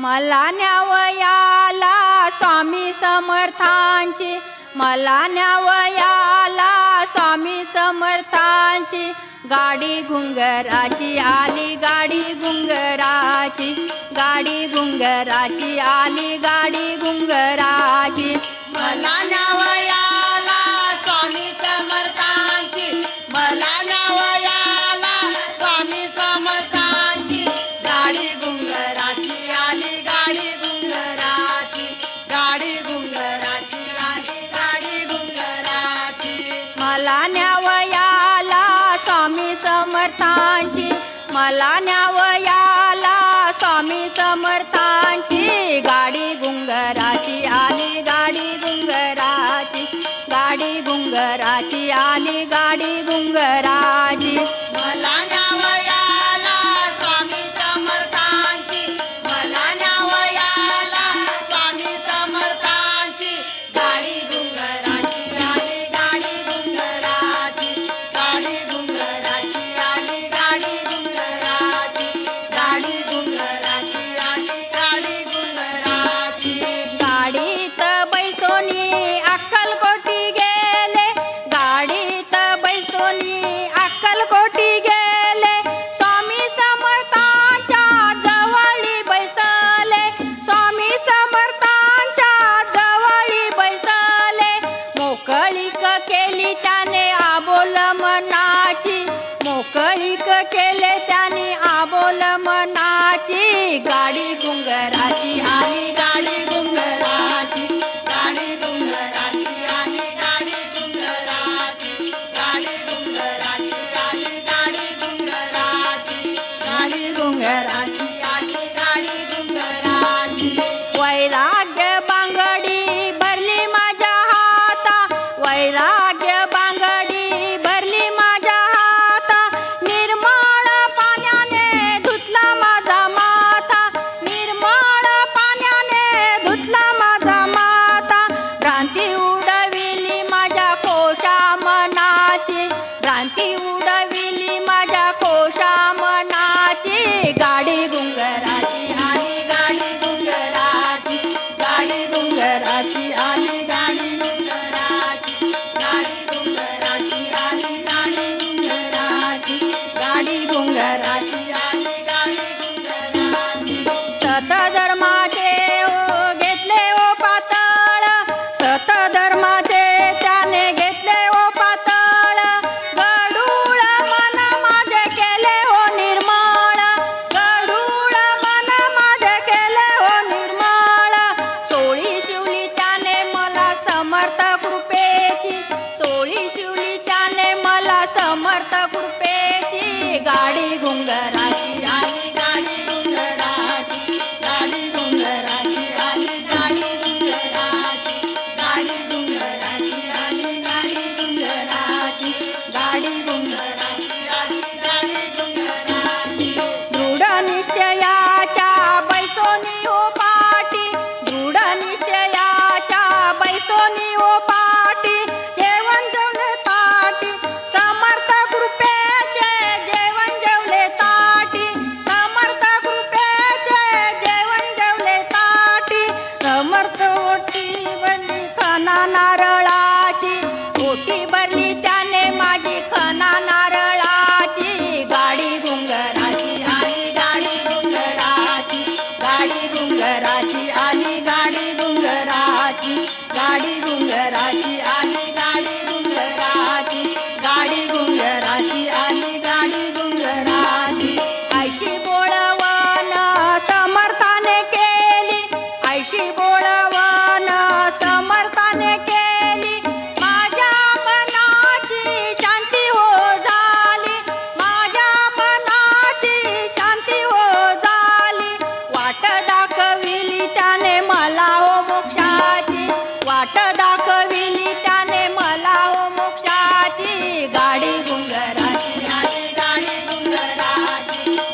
मला न्यावयाला स्वामी समर्थांची मला न्यावयाला स्वामी समर्थांची. गाडी घुंगराची आली गाडी घुंगराची गाडी घुंगराची आली गाडी घुंगराची. मला न्याव समर्थांची. मला न्यावयाला स्वामी समर्थांची. गाडी गुंगराची आली गाडी गुंगराची गाडी गुंगराची आली गाडी गुंगरा कळीक केले त्याने आबोल मनाची गाडी गुंगर Bye.